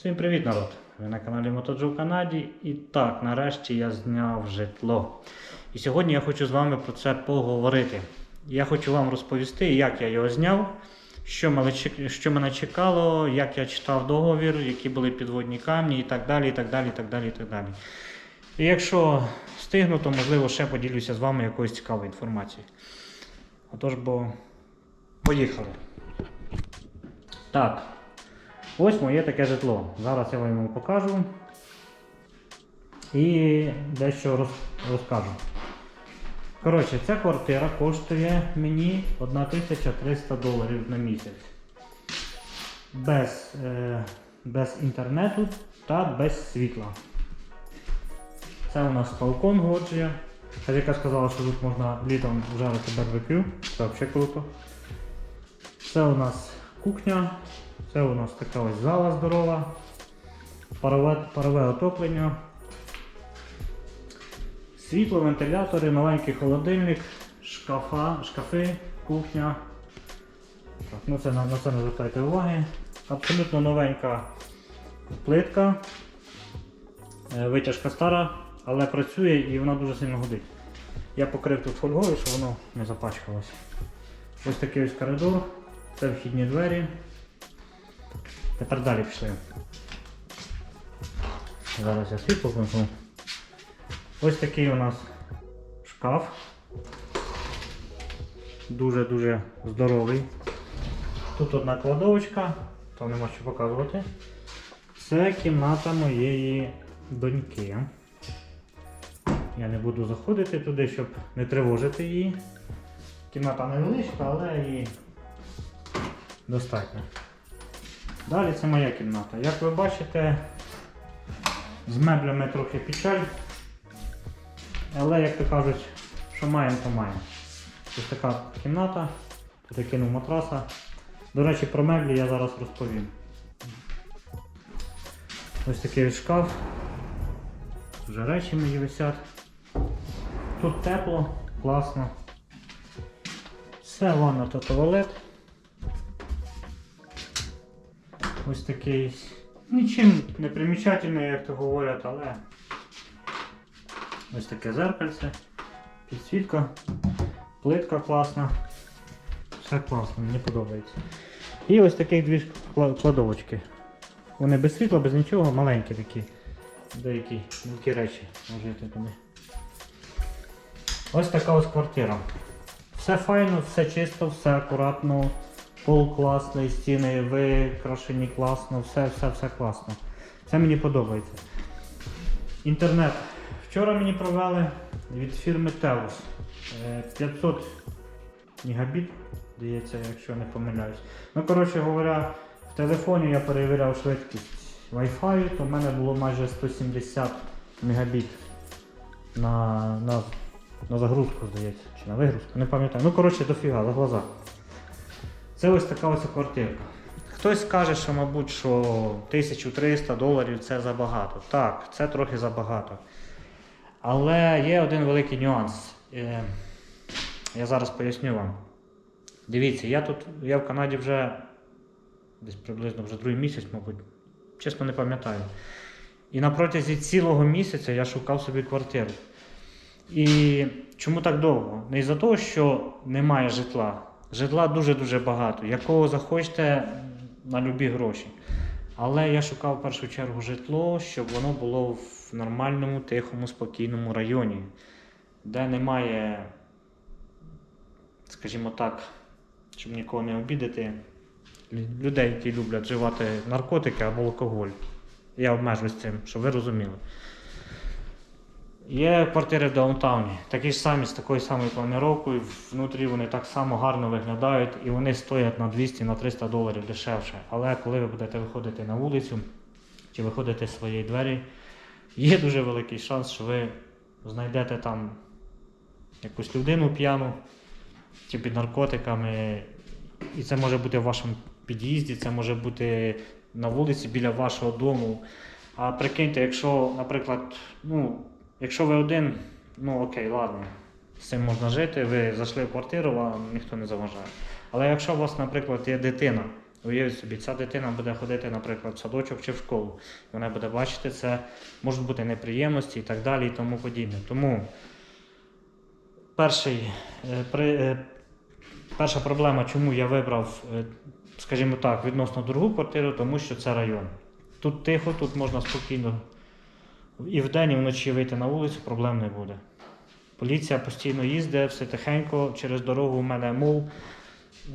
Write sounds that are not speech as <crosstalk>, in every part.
Всім привіт, народ! Ви на каналі Мотоджо в Канаді. І так, нарешті я зняв житло. І сьогодні я хочу з вами про це поговорити. Я хочу вам розповісти, як я його зняв, що мене, чекало, як я читав договір, які були підводні камні і так далі. І так далі, і так далі, і так далі. І якщо встигну, то можливо ще поділюся з вами якоюсь цікавою інформацією. Отож, бо поїхали. Так, Ось моє таке житло. Зараз я вам його покажу і дещо розкажу. Коротше, ця квартира коштує мені 1300 доларів на місяць. Без, е, без інтернету та без світла. Це у нас балкон годжія. Хазяйка сказала, що тут можна літом жарити барбекю. Це взагалі круто. Це у нас кухня. Це у нас така ось зала здорова, парове, парове отоплення, світло, вентилятори, маленький холодильник, шкафа, шкафи, кухня. Так, ну це, на, на це не звертайте уваги. Абсолютно новенька плитка. Е, Витяжка стара, але працює і вона дуже сильно годить. Я покрив тут фольгою, щоб воно не запачкалося. Ось такий ось коридор, це вхідні двері. Тепер далі пішли. Зараз я світло вимкну. Ось такий у нас шкаф. Дуже-дуже здоровий. Тут одна кладовочка, то нема що показувати. Це кімната моєї доньки. Я не буду заходити туди, щоб не тривожити її. Кімната невеличка, але її достатньо. Далі це моя кімната. Як ви бачите, з меблями трохи печаль. Але, як то кажуть, що маємо, то маємо. Ось така кімната, тут я кинув матраса. До речі, про меблі я зараз розповім. Ось такий шкаф. Вже речі мої висять. Тут тепло, класно. Це ванна та туалет. Ось такий. Нічим не примічательний, як то говорять, але ось таке зеркальце, підсвітка, плитка класна. Все класно, мені подобається. І ось такі дві кладовочки. Вони без світла, без нічого, маленькі такі. Деякі мілкі речі вжити туди. Ось така ось квартира. Все файно, все чисто, все акуратно. Пол класний, стіни викрашені класно, все, все, все класно. Це мені подобається. Інтернет. Вчора мені провели від фірми Teus. Е, 500 мегабіт, здається, якщо не помиляюсь. Ну, коротше говоря, в телефоні я перевіряв швидкість Wi-Fi, то в мене було майже 170 мегабіт на, на, на загрузку, здається, чи на вигрузку, не пам'ятаю. Ну, коротше, дофіга, за глаза. Це ось така ось квартирка. Хтось скаже, що, мабуть, що 1300 доларів це забагато. Так, це трохи забагато. Але є один великий нюанс. Е, Я зараз поясню вам. Дивіться, я тут, я в Канаді вже десь приблизно вже другий місяць, мабуть, чесно не пам'ятаю. І на протязі цілого місяця я шукав собі квартиру. І чому так довго? Не із-за того, що немає житла. Житла дуже-дуже багато, якого захочете на любі гроші. Але я шукав в першу чергу житло, щоб воно було в нормальному, тихому, спокійному районі, де немає, скажімо так, щоб нікого не обідати, людей, які люблять вживати наркотики або алкоголь. Я обмежуюсь цим, щоб ви розуміли. Є квартири в даунтауні, такі ж самі з такою самою планировкою, внутрі вони так само гарно виглядають і вони стоять на 200 на 300 доларів дешевше. Але коли ви будете виходити на вулицю чи виходити з своєї двері, є дуже великий шанс, що ви знайдете там якусь людину п'яну чи під наркотиками. І це може бути в вашому під'їзді, це може бути на вулиці біля вашого дому. А прикиньте, якщо, наприклад, ну, якщо ви один, ну окей, ладно, з цим можна жити, ви зайшли в квартиру, вам ніхто не заважає. Але якщо у вас, наприклад, є дитина, Уявіть собі, ця дитина буде ходити, наприклад, в садочок чи в школу. Вона буде бачити це, можуть бути неприємності і так далі, і тому подібне. Тому перший, е, при, е, перша проблема, чому я вибрав, е, скажімо так, відносно дорогу квартиру, тому що це район. Тут тихо, тут можна спокійно і вдень, і вночі вийти на вулицю, проблем не буде. Поліція постійно їздить, все тихенько, через дорогу у мене мол.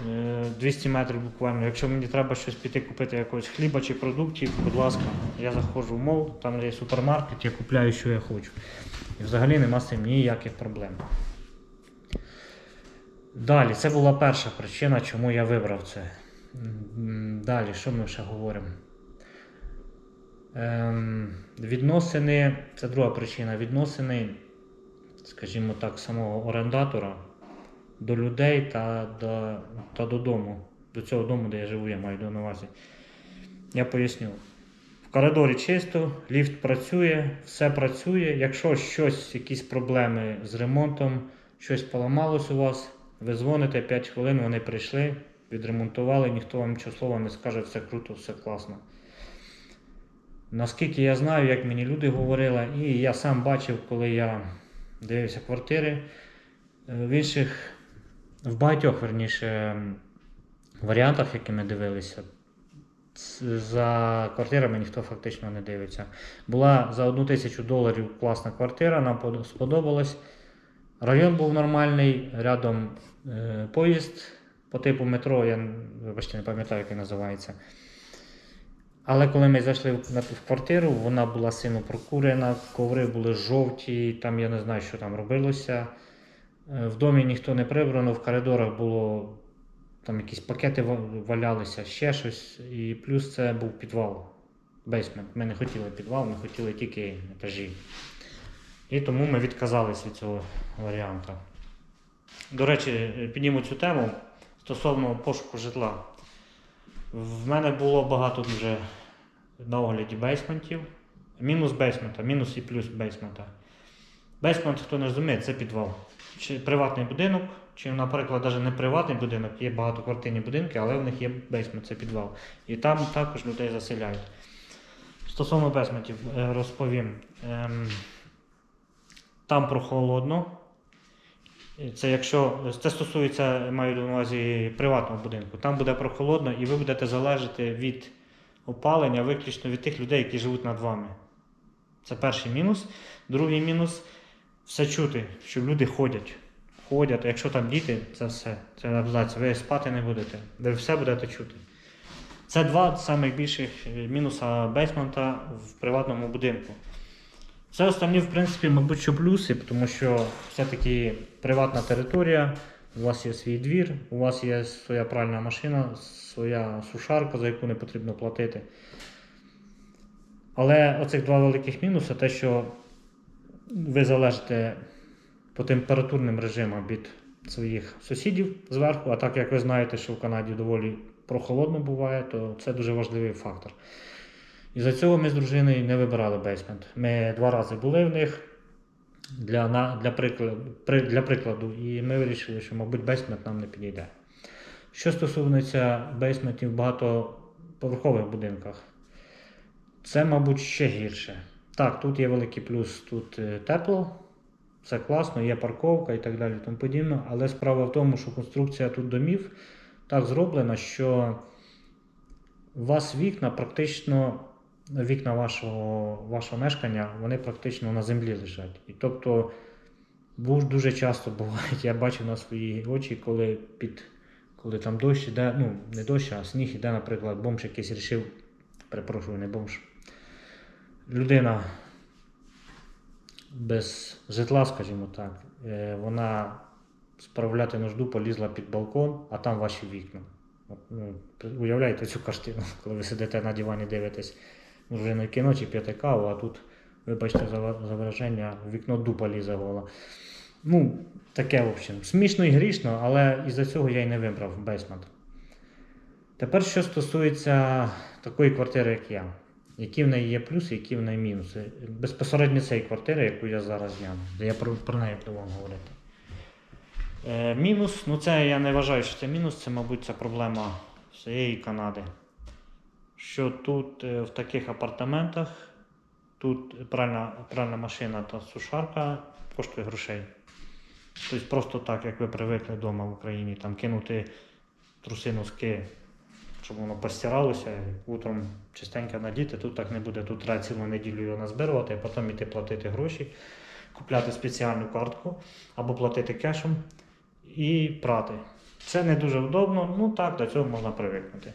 е, 200 метрів буквально. Якщо мені треба щось піти купити якогось хліба чи продуктів, будь ласка, я заходжу в мол, там є супермаркет, я купляю, що я хочу. І взагалі нема з цим ніяких проблем. Далі, це була перша причина, чому я вибрав це. Далі, що ми ще говоримо? Ем, відносини, це друга причина. Відносини, скажімо так, самого орендатора до людей та до, та додому. До цього дому, де я живу, я маю на увазі. Я поясню. В коридорі чисто, ліфт працює, все працює. Якщо щось, якісь проблеми з ремонтом, щось поламалось у вас, ви дзвоните 5 хвилин, вони прийшли, відремонтували, ніхто вам нічого слова не скаже, все круто, все класно. Наскільки я знаю, як мені люди говорили, і я сам бачив, коли я дивився квартири, е, в інших, в багатьох верніше варіантах, які ми дивилися, за квартирами ніхто фактично не дивиться. Була за одну тисячу доларів класна квартира, нам под- сподобалось. Район був нормальний, рядом е, поїзд по типу метро, я вибачте, не пам'ятаю, як він називається. Але коли ми зайшли в квартиру, вона була сильно прокурена, коври були жовті, там я не знаю, що там робилося. Е, В домі ніхто не прибрано, в коридорах було там якісь пакети валялися, ще щось. І плюс це був підвал, бейсмент. Ми не хотіли підвал, ми хотіли тільки етажі. І тому ми відказались від цього варіанту. До речі, е, підніму цю тему стосовно пошуку житла. В мене було багато дуже на огляді бейсментів. Мінус бейсмента, мінус і плюс бейсмента. Бейсмент, хто не розуміє, це підвал. Чи приватний будинок, чи, наприклад, навіть не приватний будинок, є багатоквартирні будинки, але в них є бейсмент, це підвал. І там також людей заселяють. Стосовно бейсментів е, розповім. Ем, Там прохолодно. Це якщо це стосується, маю на увазі приватного будинку, там буде прохолодно і ви будете залежати від опалення виключно від тих людей, які живуть над вами. Це перший мінус. Другий мінус все чути, що люди ходять. Ходять, якщо там діти, це все. Це абзац. Ви спати не будете. Ви все будете чути. Це два самих більших е, мінуса бейсмента в приватному будинку. Все останні, в принципі, мабуть, що плюси, тому що все-таки приватна територія, у вас є свій двір, у вас є своя пральна машина, своя сушарка, за яку не потрібно платити. Але оцих два великих мінуси те, що ви залежите по температурним режимам від своїх сусідів зверху, а так як ви знаєте, що в Канаді доволі прохолодно буває, то це дуже важливий фактор. І за цього ми з дружиною не вибирали бейсмент. Ми два рази були в них для, на, для, прикладу, при, для прикладу, і ми вирішили, що, мабуть, бейсмент нам не підійде. Що стосується бейсментів в багатоповерхових будинках, це, мабуть, ще гірше. Так, тут є великий плюс, тут е, тепло, все класно, є парковка і так далі, тому подібне. Але справа в тому, що конструкція тут домів так зроблена, що у вас вікна практично, вікна вашого, вашого мешкання, вони практично на землі лежать. І тобто дуже часто буває, я бачив на свої очі, коли під коли там дощ іде, ну не дощ, а сніг іде, наприклад, бомж якийсь рішив, перепрошую, не бомж. Людина без житла, скажімо так, е, вона справляти нужду полізла під балкон, а там ваші вікна. Ну, уявляєте цю картину, <laughs> коли ви сидите на дивані, дивитесь дружиною кіно чи п'єте каву, а тут, вибачте за, ва- за вираження, в вікно дупа лізе. Ну, таке, в общем, смішно і грішно, але із-за цього я й не вибрав бейсмент. Тепер, що стосується такої квартири, як я, які в неї є плюси, які в неї мінуси. Безпосередньо цієї квартири, яку я зараз зняв, я про, про неї буду вам говорити. Е, мінус, ну це я не вважаю, що це мінус, це, мабуть, це проблема всієї Канади. Що тут е, в таких апартаментах, тут пральна, пральна машина та сушарка коштує грошей. Тобто просто так, як ви привикли вдома в Україні, там кинути труси носки, щоб воно постиралося, утром чистенько надіти, тут так не буде. Тут треба цілу неділю його назбирувати, а потім іти платити гроші, купляти спеціальну картку або платити кешем і прати. Це не дуже удобно, ну так, до цього можна привикнути.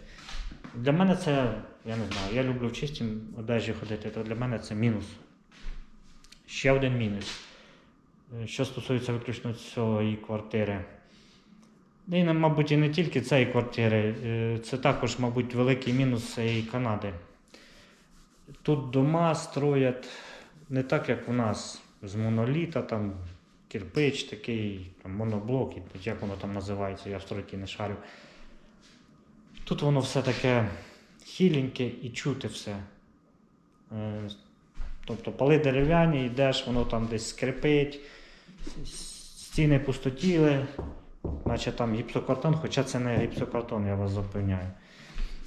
Для мене це, я не знаю, я люблю в чистій одежі ходити, то для мене це мінус. Ще один мінус. Е, Що стосується виключно цієї квартири. І, мабуть, і не тільки цієї квартири, е, це також, мабуть, великий мінус цієї Канади. Тут дома строять не так, як у нас з моноліта, там кирпич такий, там, моноблок, як воно там називається, я в стройки не шарю. Тут воно все таке хіленьке і чути все. Е, Тобто поли дерев'яні, йдеш, воно там десь скрипить, стіни пустотіли, наче там гіпсокартон, хоча це не гіпсокартон, я вас запевняю.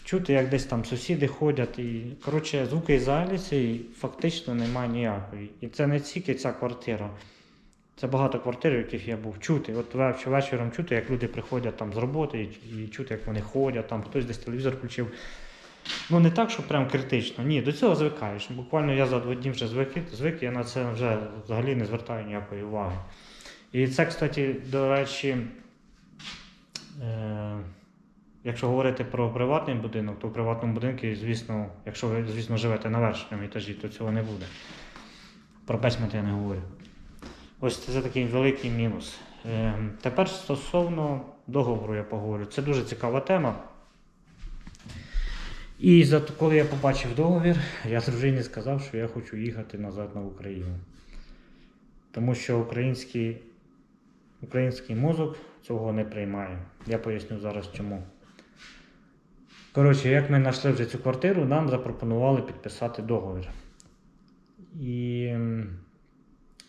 Чути, як десь там сусіди ходять. І, коротше, звукоізоляції фактично немає ніякої. І це не тільки ця квартира. Це багато квартир, в яких я був. Чути. От вечором чути, як люди приходять там з роботи, і, чути, як вони ходять, там хтось десь телевізор включив. Ну не так, що прям критично. Ні, до цього звикаєш. Буквально я за два дні вже звик, звик я на це вже взагалі не звертаю ніякої уваги. І це, кстати, до речі, е, якщо говорити про приватний будинок, то в приватному будинку, звісно, якщо ви, звісно, живете на верхньому етажі, то цього не буде. Про бесмет я не говорю. Ось це такий великий мінус. Е, тепер стосовно договору я поговорю. Це дуже цікава тема. І за, коли я побачив договір, я дружині сказав, що я хочу їхати назад на Україну. Тому що український, український мозок цього не приймає. Я поясню зараз чому. Коротше, як ми знайшли вже цю квартиру, нам запропонували підписати договір. І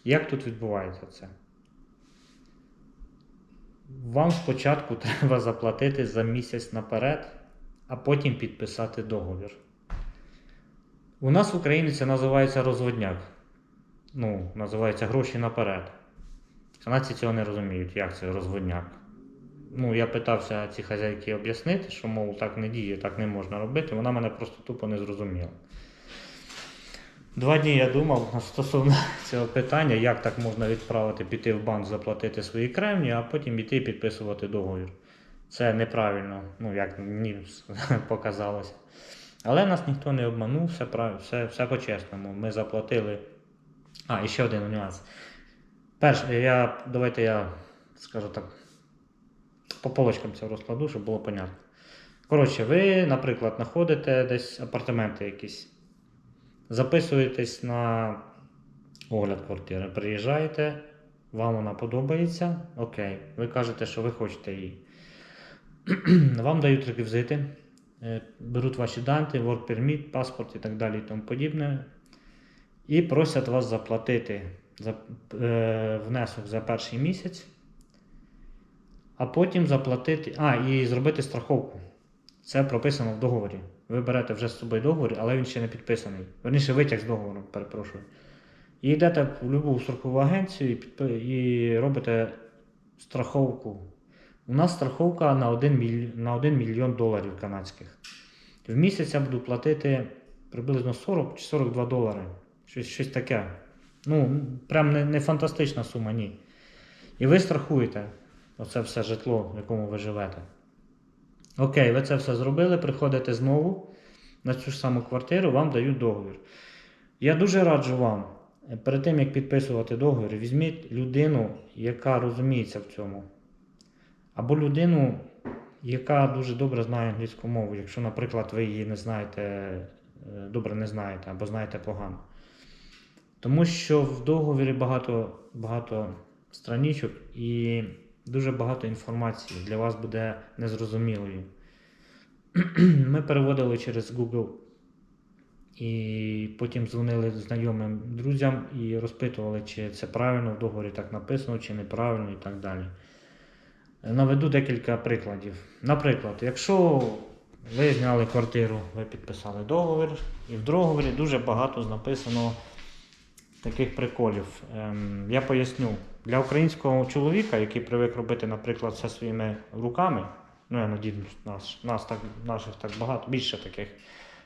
як тут відбувається це? Вам спочатку <laughs> треба заплатити за місяць наперед, а потім підписати договір. У нас в Україні це називається розводняк. Ну, називається гроші наперед. Канадці цього не розуміють, як це розводняк. Ну, я питався ці хазяйки об'яснити, що, мов, так не діє, так не можна робити. Вона мене просто тупо не зрозуміла. Два дні я думав стосовно <laughs> цього питання, як так можна відправити, піти в банк, заплатити свої кремні, а потім іти підписувати договір. Це неправильно, ну як мені <laughs> показалося. Але нас ніхто не обманув, все, все, все по-чесному. Ми заплатили. А, і ще один нюанс. Перше, я, давайте я скажу так, по полочкам це розкладу, щоб було понятно. Коротше, ви, наприклад, знаходите десь апартаменти якісь, записуєтесь на огляд квартири, приїжджаєте, вам вона подобається, окей, ви кажете, що ви хочете її. <clears throat> Вам дають реквізити, е, беруть ваші дані, work permit, паспорт і так далі і тому подібне. І просять вас заплатити за, е, внесок за перший місяць, а потім заплатити. А, і зробити страховку. Це прописано в договорі. Ви берете вже з собою договір, але він ще не підписаний. Верніше витяг з договору, перепрошую. І йдете в будь-яку страхову агенцію і, і робите страховку. У нас страховка на 1, міль... на 1 мільйон доларів канадських. В місяць я буду платити приблизно 40 чи 42 долари. Щось, щось таке. Ну, прям не, не фантастична сума, ні. І ви страхуєте оце все житло, в якому ви живете. Окей, ви це все зробили, приходите знову на цю ж саму квартиру, вам дають договір. Я дуже раджу вам, перед тим як підписувати договір, візьміть людину, яка розуміється в цьому. Або людину, яка дуже добре знає англійську мову, якщо, наприклад, ви її не знаєте, е, добре не знаєте або знаєте погано. Тому що в договорі багато, багато страничок і дуже багато інформації для вас буде незрозумілою. <clears throat> Ми переводили через Google і потім дзвонили знайомим друзям і розпитували, чи це правильно в договорі так написано, чи неправильно і так далі. Наведу декілька прикладів. Наприклад, якщо Ви зняли квартиру, ви підписали договір, і в договорі дуже багато написано таких приколів. Ем, я поясню, для українського чоловіка, який привик робити, наприклад, все своїми руками, ну я надіюсь, нас, нас так, наших так багато, більше таких,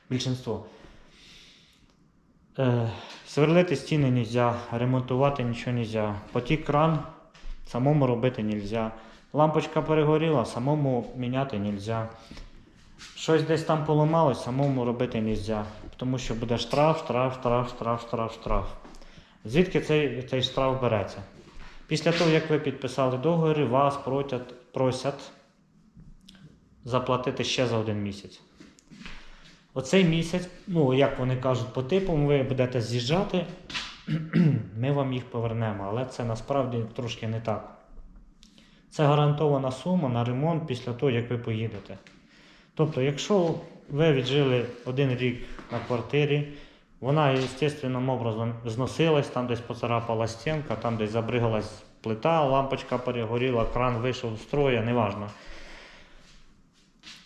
більшинство. Е, сверлити стіни не можна, ремонтувати нічого не можна. Потік кран самому робити не можна. Лампочка перегоріла, самому міняти не можна. Щось десь там поламалось, самому робити не можна. Тому що буде штраф, штраф, штраф, штраф, штраф, штраф. Звідки цей, цей штраф береться? Після того, як ви підписали договір, вас просять, просять заплатити ще за один місяць. Оцей місяць, ну як вони кажуть, по типам ви будете з'їжджати, <clears throat> ми вам їх повернемо, але це насправді трошки не так. Це гарантована сума на ремонт після того, як ви поїдете. Тобто, якщо ви віджили один рік на квартирі, вона естественним образом зносилась, там десь поцарапала стінка, там десь забригалась плита, лампочка перегоріла, кран вийшов з строя, неважно.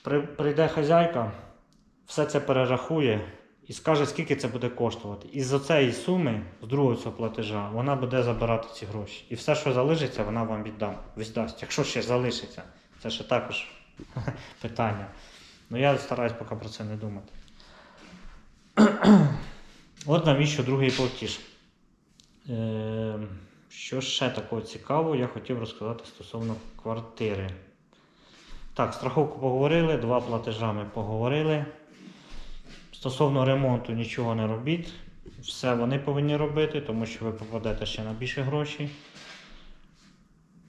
При- Прийде хазяйка, все це перерахує і скаже, скільки це буде коштувати. І з цієї суми, з другого цього платежа, вона буде забирати ці гроші. І все, що залишиться, вона вам віддам, віддасть. Якщо ще залишиться, це ще також <laughs> питання. Ну я стараюсь поки про це не думати. От навіщо другий платіж. Е, що ще такого цікавого я хотів розказати стосовно квартири. Так, страховку поговорили, два платежа ми поговорили. Стосовно ремонту нічого не робіть. Все вони повинні робити, тому що ви попадете ще на більше грошей.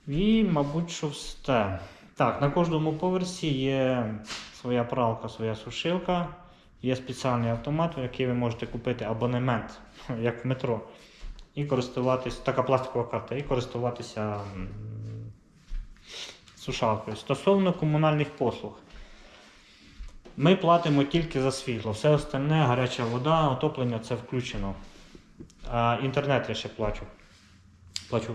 І, мабуть, що все. Так, на кожному поверсі є своя пралка, своя сушилка. Є спеціальний автомат, в який ви можете купити абонемент, <laughs> як в метро. І користуватися, така пластикова карта, і користуватися сушалкою. Стосовно комунальних послуг. Ми платимо тільки за світло. Все остальне, гаряча вода, отоплення це включено. А інтернет я ще плачу. плачу.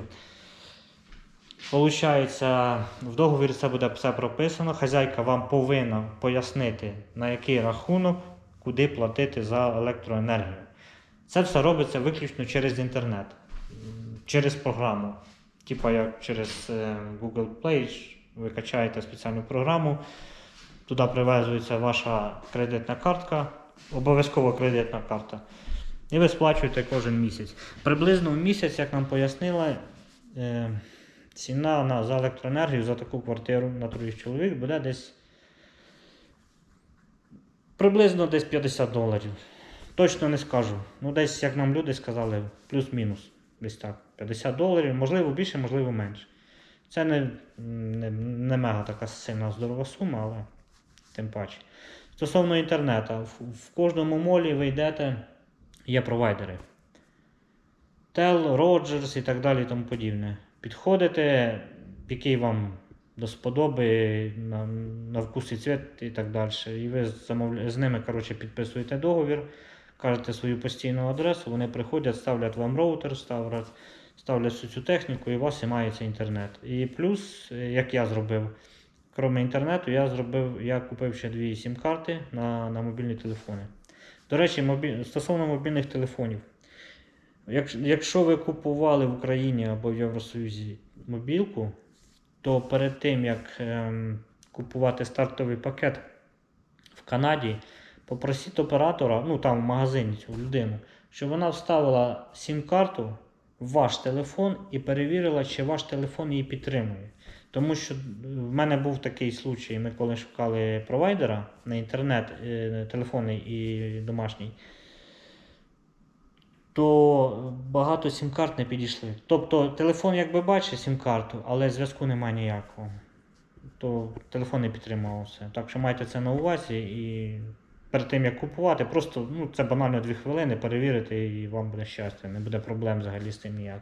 Получається, в договорі це буде все прописано. Хазяйка вам повинна пояснити, на який рахунок, куди платити за електроенергію. Це все робиться виключно через інтернет, через програму. Типа як через е, Google Play, ви качаєте спеціальну програму, туди прив'язується ваша кредитна картка, обов'язково кредитна карта. І ви сплачуєте кожен місяць. Приблизно в місяць, як нам пояснили, е, ціна на, за електроенергію за таку квартиру на троїх чоловік буде десь приблизно десь 50 доларів. Точно не скажу. Ну, десь, як нам люди сказали, плюс-мінус. Десь так. 50 доларів, можливо більше, можливо менше. Це не, не, не мега така сильна здорова сума, але тим паче. Стосовно інтернету, в, в кожному молі ви йдете, є провайдери. Tel, Rogers і так далі тому подібне. Підходите, який вам до сподоби, на, на вкус і цвіт і так далі. І ви замовля... з ними коротше, підписуєте договір, кажете свою постійну адресу, вони приходять, ставлять вам роутер, ставлять, ставлять всю цю техніку і у вас і мається інтернет. І плюс, як я зробив, крім інтернету, я зробив, я купив ще дві сім-карти на, на мобільні телефони. До речі, мобіль... стосовно мобільних телефонів. Якщо ви купували в Україні або в Євросоюзі мобілку, то перед тим як ем, купувати стартовий пакет в Канаді, попросіть оператора, ну там в магазині цю людину, щоб вона вставила сім-карту в ваш телефон і перевірила, чи ваш телефон її підтримує. Тому що в мене був такий случай, ми коли шукали провайдера на інтернет, е, телефонний і домашній то багато сім-карт не підійшли. Тобто телефон якби бачить сім-карту, але зв'язку немає ніякого. То телефон не підтримувався. Так що майте це на увазі і перед тим як купувати, просто ну, це банально 2 хвилини перевірити і вам буде щастя. Не буде проблем взагалі з тим ніяк.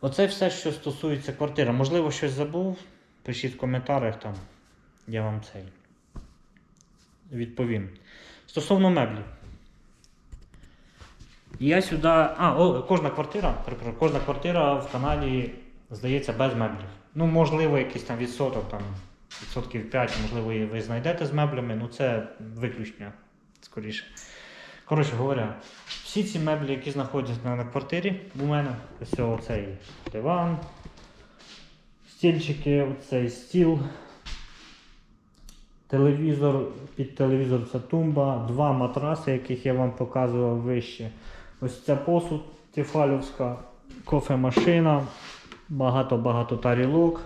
Оце все, що стосується квартири. Можливо, щось забув. Пишіть в коментарях там. Я вам цей відповім. Стосовно меблів. Я сюди. А, о, кожна квартира, кожна квартира в Канаді здається без меблів. Ну, можливо, якийсь там відсоток там відсотків 5, можливо, ви знайдете з меблями, ну це виключення скоріше. Коротше говоря, всі ці меблі, які знаходяться на, квартирі у мене, ось оцей диван, стільчики, оцей стіл, телевізор, під телевізор це тумба, два матраси, яких я вам показував вище. Ось ця посуд Тефалівська, кофемашина, багато-багато тарілок.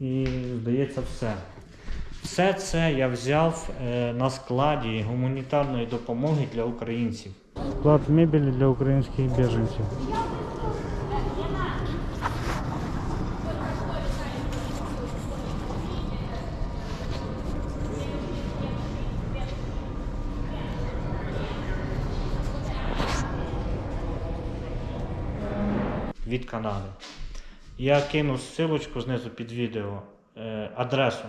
І здається все. Все це я взяв е, на складі гуманітарної допомоги для українців. Склад мебелі для українських біженців. Від Канади. Я кину ссылочку знизу під відео, е, адресу.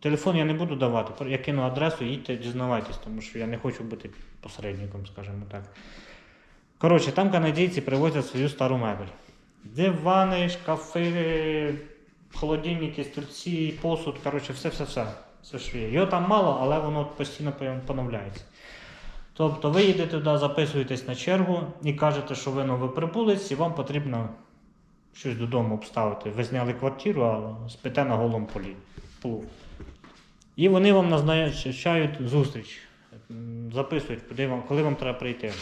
Телефон я не буду давати, я кину адресу, їдьте, дізнавайтесь, тому що я не хочу бути посередником, скажімо так. Коротше, там канадійці привозять свою стару мебель. Дивани, шкафи, холодильники, стільці, посуд, коротше, все-все-все. Все, що є. Його там мало, але воно постійно поновляється. Тобто ви їдете туди, записуєтесь на чергу і кажете, що ви новоприбулець, і вам потрібно щось додому обставити. Ви зняли квартиру, а спите на голому полі. І вони вам назначають зустріч, записують, куди вам, коли вам треба прийти.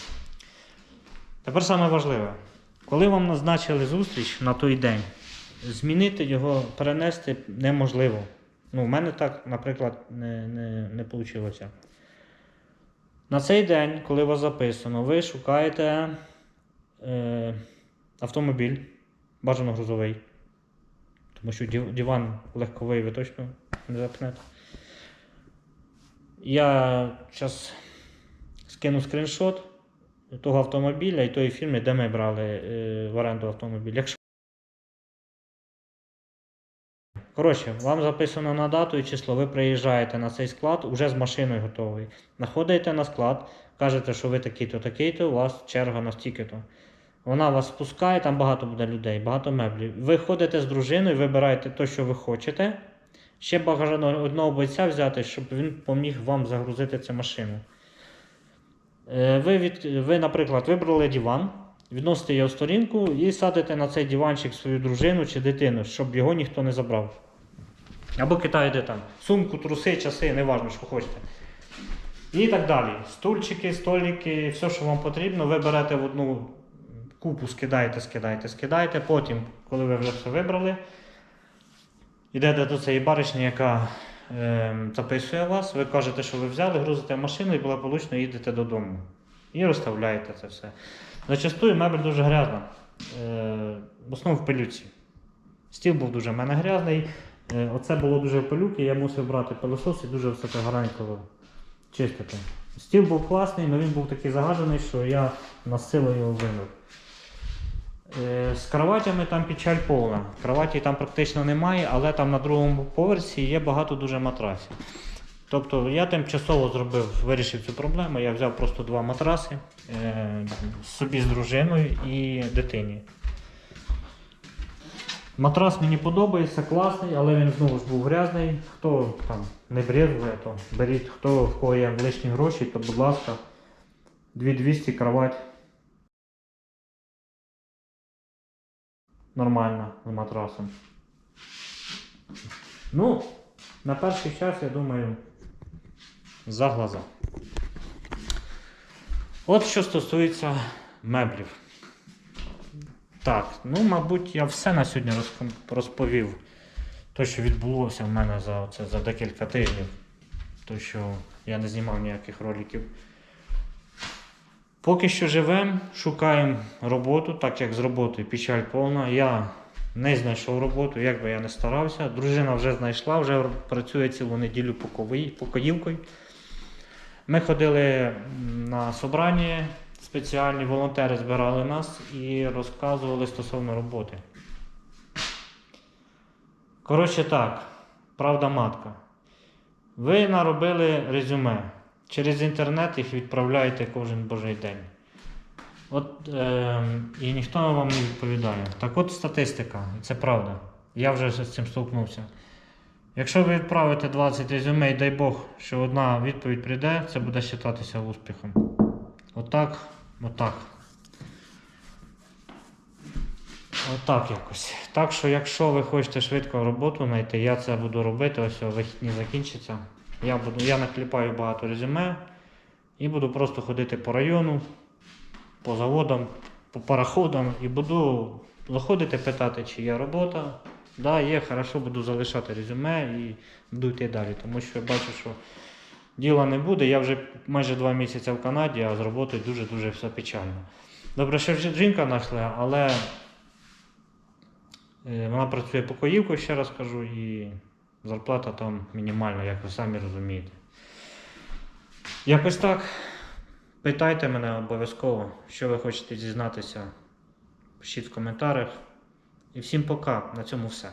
Тепер саме важливе, коли вам назначили зустріч на той день, змінити його, перенести неможливо. Ну, у мене так, наприклад, не, не, не вийшло. На цей день, коли вас записано, ви шукаєте е, автомобіль, бажано грузовий. Тому що диван легковий ви точно не запнете. Я зараз скину скріншот того автомобіля і тої фірми, де ми брали е, в оренду автомобіль. Коротше, вам записано на дату і число, ви приїжджаєте на цей склад уже з машиною готовий. Находите на склад, кажете, що ви такий-то, такий-то, у вас черга на стільки-то. Вона вас спускає, там багато буде людей, багато меблів. Ви ходите з дружиною, вибираєте те, що ви хочете. Ще бажано одного бойця взяти, щоб він поміг вам загрузити цю машину. Е, Ви, від, ви, наприклад, вибрали диван, відносите його в сторінку і садите на цей диванчик свою дружину чи дитину, щоб його ніхто не забрав. Або кидаєте там сумку, труси, часи, неважно, що хочете. І так далі. Стульчики, столики, все, що вам потрібно, ви берете в одну купу, скидаєте, скидаєте, скидаєте. Потім, коли ви вже все вибрали, йдете до цієї баришні, яка е, записує вас, ви кажете, що ви взяли, грузите машину і благополучно їдете додому. І розставляєте це все. Зачастую мебель дуже грязна. Е, в основному в пилюці. Стіл був дуже в мене грязний. Е, оце було дуже пилюки, я мусив брати пилосос і дуже все це гарненько чистити. Стіл був класний, але він був такий загажений, що я на силу його вимив. Е, З кроватями там печаль повна. Кроваті там практично немає, але там на другому поверсі є багато дуже матрасів. Тобто я тимчасово зробив, вирішив цю проблему. Я взяв просто два матраси е, собі з дружиною і дитині. Матрас мені подобається, класний, але він знову ж був грязний. Хто там не брезгує, то беріть, хто в кого є лишні гроші, то будь ласка, 2200 кровать. Нормально з матрасом. Ну, на перший час, я думаю, за глаза. От що стосується меблів. Так, ну, мабуть, я все на сьогодні розповів. Те, що відбулося в мене за, це, за декілька тижнів. То, що я не знімав ніяких роликів. Поки що живемо, шукаємо роботу, так як з роботою печаль повна. Я не знайшов роботу, як би я не старався. Дружина вже знайшла, вже працює цілу неділю покоївкою. Ми ходили на собрання, спеціальні волонтери збирали нас і розказували стосовно роботи. Коротше так, правда матка. Ви наробили резюме. Через інтернет їх відправляєте кожен божий день. От, е, і ніхто вам не відповідає. Так от статистика, це правда. Я вже з цим столкнувся. Якщо ви відправите 20 резюме, і дай Бог, що одна відповідь прийде, це буде вважатися успіхом. Отак, отак. Отак якось. Так що, якщо ви хочете швидко роботу знайти, я це буду робити, ось вихідні закінчаться. Я, буду, я накліпаю багато резюме і буду просто ходити по району, по заводам, по пароходам і буду заходити, питати, чи є робота. Да, є, хорошо, буду залишати резюме і буду йти далі, тому що я бачу, що діла не буде. Я вже майже два місяці в Канаді, а з роботою дуже-дуже все печально. Добре, що жінка знайшла, але е, вона працює покоївкою, ще раз кажу, і зарплата там мінімальна, як ви самі розумієте. Якось так. Питайте мене обов'язково, що ви хочете дізнатися. Пишіть в коментарях. І всім пока. На цьому все.